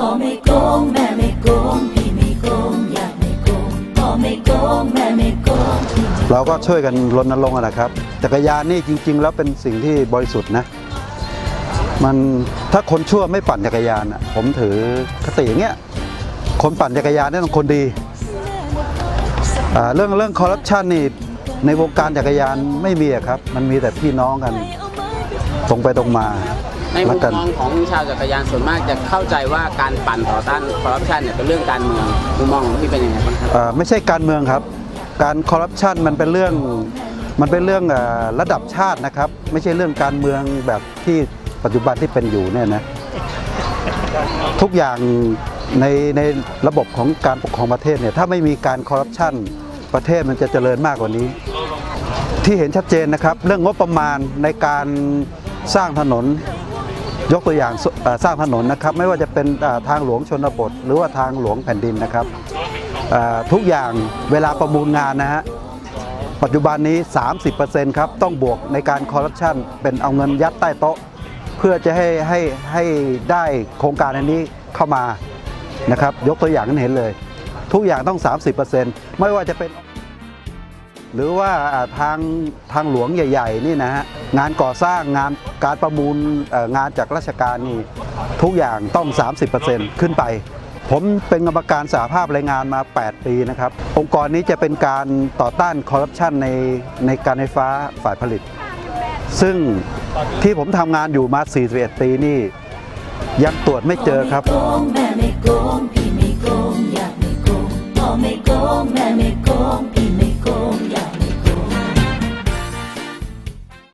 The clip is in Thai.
พ่อไม่โกงแม่ไม่โกงพี่ไม่โกงอยากไม่โกงพ่อไม่โกงแม่ไม่โกงพี่ไม่เราก็ช่วยกันรณรงค์อะนะครับ จักรยานนี่จริง ๆ แล้วเป็นสิ่งที่บริสุทธิ์นะ มันถ้าคนชั่วไม่ปั่นจักรยานอะผมถือคติอย่างเงี้ยคนปั่นจักรยานนี่ต้องคนดีอ่าเรื่องเรื่องคอร์รัปชันนี่ในวงการจักรยานไม่มีอะครับ มันมีแต่พี่น้องกันตรงไปตรงมา ในมุรัมกกันมองของชาวจักรยานส่วนมากจะเข้าใจว่าการปั่นต่อต้านคอร์รัปชันเนี่ยเป็นเรื่องการเมืองมุมมองของพี่เป็นยังไงบ้างครับเอ่อไม่ใช่การเมืองครับ การคอร์รัปชันมันเป็นเรื่องมันเป็นเรื่องเอ่อระดับชาตินะครับ ไม่ใช่เรื่องการเมืองแบบที่ปัจจุบันที่เป็นอยู่เนี่ยนะทุกอย่างในในระบบของการปกครองประเทศเนี่ยถ้าไม่มีการคอร์รัปชันประเทศมันจะเจริญมากกว่านี้ ที่เห็นชัดเจนนะครับ เรื่องงบประมาณในการสร้างถนน ยกตัวอย่างสร้างถนนนะครับไม่ว่าจะเป็นทางหลวงชนบท หรือว่าทางหลวงแผ่นดินนะครับทุกอย่างเวลาประมูลงานนะฮะปัจจุบันนี้ 30%ครับต้องบวกในการคอร์รัปชันเป็นเอาเงินยัดใต้โต๊ะ เพื่อจะให้ให้ให้ได้โครงการอันนี้เข้ามานะครับยกตัวอย่างนั้นเห็นเลย ทุกอย่างต้อง 30%ไม่ว่าจะเป็น หรือว่าทางทางหลวงใหญ่ๆนี่นะฮะงานก่อสร้างงานการประมูลงานจากราชการนี่ทุกอย่างต้อง 30%ขึ้นไป ผมเป็นกรรมการสาภาพแรงงานมา 8 ปีนะครับ องค์กรนี้จะเป็นการต่อต้านคอร์รัปชันในในการไฟฟ้าฝ่ายผลิต ซึ่งที่ผมทำงานอยู่มา 41 ปีนี่ยังตรวจไม่เจอครับ